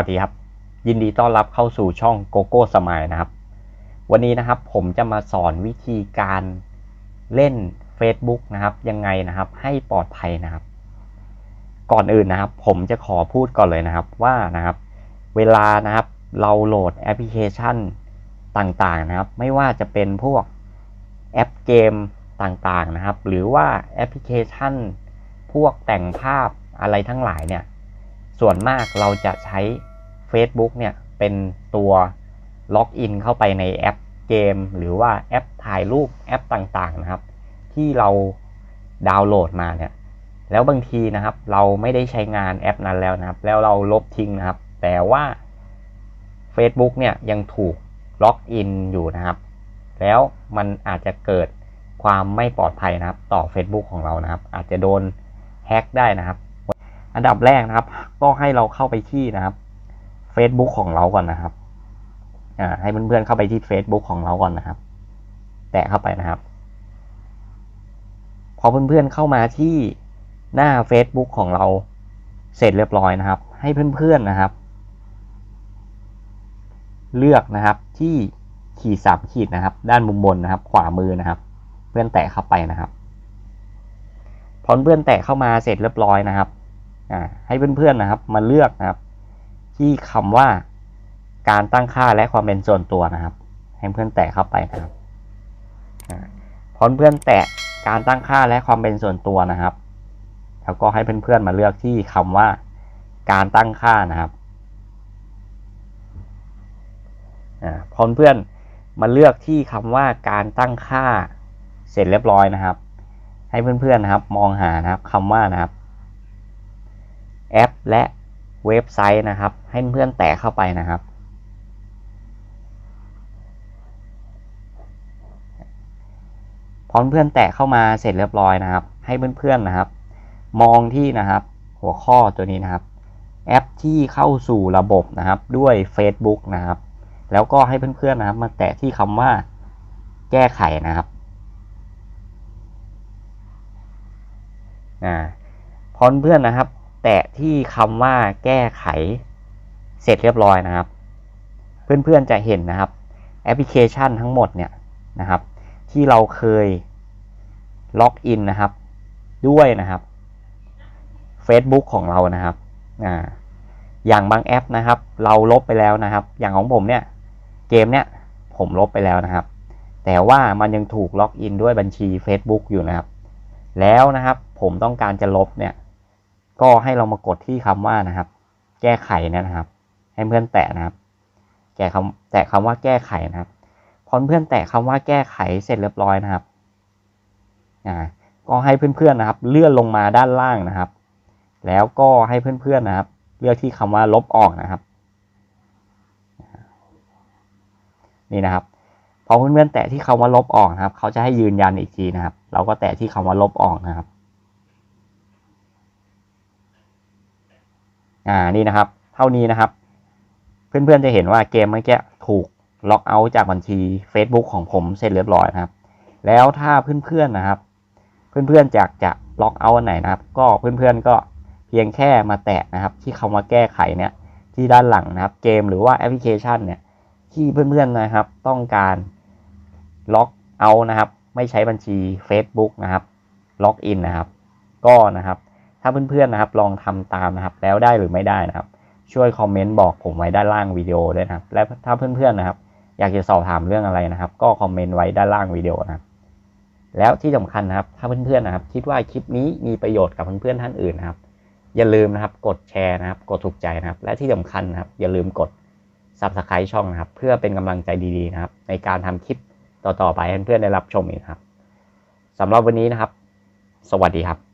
วัสดีครับ ยินดีต้อนรับเข้าสู่ช่องโกโก้สมายนะครับ วันนี้นะครับผมจะมาสอนวิธีการเล่น Facebook นะครับ ยังไงนะครับ ให้ปลอดภัยนะครับ ก่อนอื่นนะครับ ผมจะขอพูดก่อนเลยนะครับว่านะครับ เวลานะครับเราโหลดแอปพลิเคชันต่างๆนะครับ ไม่ว่าจะเป็นพวกแอปเกมต่างๆนะครับ หรือว่าแอปพลิเคชัน พวกแต่งภาพอะไรทั้งหลายเนี่ยส่วนมากเราจะใช้ Facebook เนี่ยเป็นตัวล็อกอินเข้าไปในแอปเกม หรือว่าแอปถ่ายรูปแอปต่างๆนะครับ ที่เราดาวน์โหลดมาเนี่ยแล้วบางทีนะครับเราไม่ได้ใช้งานแอปนั้นแล้วนะครับ แล้วเราลบทิ้งนะครับ แต่ว่า Facebook เนี่ยยังถูกล็อกอินอยู่นะครับ แล้วมันอาจจะเกิดความไม่ปลอดภัยนะครับ ต่อ Facebook ของเรานะครับ อาจจะโดนแฮ็กได้นะครับ อันดับแรกนะครับ ก็ให้เราเข้าไปที่นะครับ Facebook ของเราก่อนนะครับอ่าให้เพื่อนๆเข้าไปที่ Facebook ของเราก่อนนะครับ แตะเข้าไปนะครับ พอเพื่อนๆเข้ามาที่หน้า Facebook ของเราเสร็จเรียบร้อยนะครับ ให้เพื่อนๆนะครับ เลือกนะครับที่ขีดสามขีดนะครับ ด้านมุมบนนะครับ ขวามือนะครับ เพื่อนแตะเข้าไปนะครับพอเพื่อนแตะเข้ามาเสร็จเรียบร้อยนะครับอ่าให้เพื่อนๆนะครับ มาเลือกนะครับ ที่คำว่าการตั้งค่าและความเป็นส่วนตัวนะครับ ให้เพื่อนแตะเข้าไปนะครับพอเพื่อนแตะการตั้งค่าและความเป็นส่วนตัวนะครับ แล้วก็ให้เพื่อนๆมาเลือกที่คำว่า การตั้งค่านะครับอพอเพื่อนมาเลือกที่คำว่าการตั้งค่าเสร็จเรียบร้อยนะครับ ให้เพื่อนๆนะครับ มองหานะครับคำว่านะครับ แอปและ เว็บไซต์นะครับ ให้เพื่อนแตะเข้าไปนะครับพอเพื่อนแตะเข้ามาเสร็จเรียบร้อยนะครับ ให้เพื่อนๆนะครับ มองที่นะครับ หัวข้อตัวนี้นะครับ แอปที่เข้าสู่ระบบนะครับ ด้วย Facebook นะครับ แล้วก็ให้เพื่อนๆนะครับ มาแตะที่คำว่าแก้ไขนะครับอ่าพอเพื่อนนะครับ แตะที่คำว่าแก้ไขเสร็จเรียบร้อยนะครับ เพื่อนๆจะเห็นนะครับแอปพลิเคชันทั้งหมดเนี่ยนะครับ ที่เราเคยล็อกอินนะครับ ด้วยนะครับ Facebook ของเรานะครับอ่าอย่างบางแอปนะครับ เราลบไปแล้วนะครับ อย่างของผมเนี่ยเกมเนี่ยผมลบไปแล้วนะครับ แต่ว่ามันยังถูกล็อกอินด้วยบัญชี Facebook อยู่นะครับ แล้วนะครับผมต้องการจะลบเนี่ย ก็ให้เรามากดที่คำว่านะครับ แก้ไขนี่ยนะครับ ให้เพื่อนแตะนะครับ แกะคำแตะคำว่าแก้ไขนะครับพอเพื่อนแตะคำว่าแก้ไขเสร็จเรียบร้อยนะครับอ่าก็ให้เพื่อนๆนะครับ เลื่อนลงมาด้านล่างนะครับ แล้วก็ให้เพื่อนๆนะครับ เลือกที่คำว่าลบออกนะครับ นี่นะครับพอเพื่อนๆแตะที่คำว่าลบออกนะครับ เขาจะให้ยืนยันอีกทีนะครับ เราก็แตะที่คำว่าลบออกนะครับ อ่านี่นะครับ เท่านี้นะครับ เพื่อนๆจะเห็นว่าเกมเมื่อกี้ถูกล็อกเอาท์จากบัญชี Facebook ของผมเสร็จเรียบร้อยนะครับ แล้วถ้าเพื่อนๆนะครับ เพื่อนๆอยากจะล็อกเอาท์อันไหนนะครับ ก็เพื่อนๆก็เพียงแค่มาแตะนะครับ ที่คำว่าแก้ไขเนี่ยที่ด้านหลังนะครับ เกมหรือว่าแอปพลิเคชันเนี่ยที่เพื่อนๆนะครับ ต้องการล็อกเอาท์นะครับ ไม่ใช้บัญชี Facebook นะครับ ล็อกอินนะครับ ก็นะครับ ถ้าเพื่อนๆนะครับ ลองทำตามนะครับ แล้วได้หรือไม่ได้นะครับ ช่วยคอมเมนต์บอกผมไว้ด้านล่างวิดีโอด้วยนะครับ และถ้าเพื่อนๆนะครับ อยากจะสอบถามเรื่องอะไรนะครับ ก็คอมเมนต์ไว้ด้านล่างวิดีโอนะครับ แล้วที่สำคัญนะครับ ถ้าเพื่อนๆนะครับ คิดว่าคลิปนี้มีประโยชน์กับเพื่อนๆท่านอื่นนะครับ อย่าลืมนะครับ กดแชร์นะครับ กดถูกใจนะครับ และที่สำคัญนะครับ อย่าลืมกด subscribe ช่องนะครับ เพื่อเป็นกำลังใจดีๆนะครับ ในการทำคลิปต่อๆไปให้เพื่อนๆได้รับชมอีกครับสำหรับวันนี้นะครับ สวัสดีครับ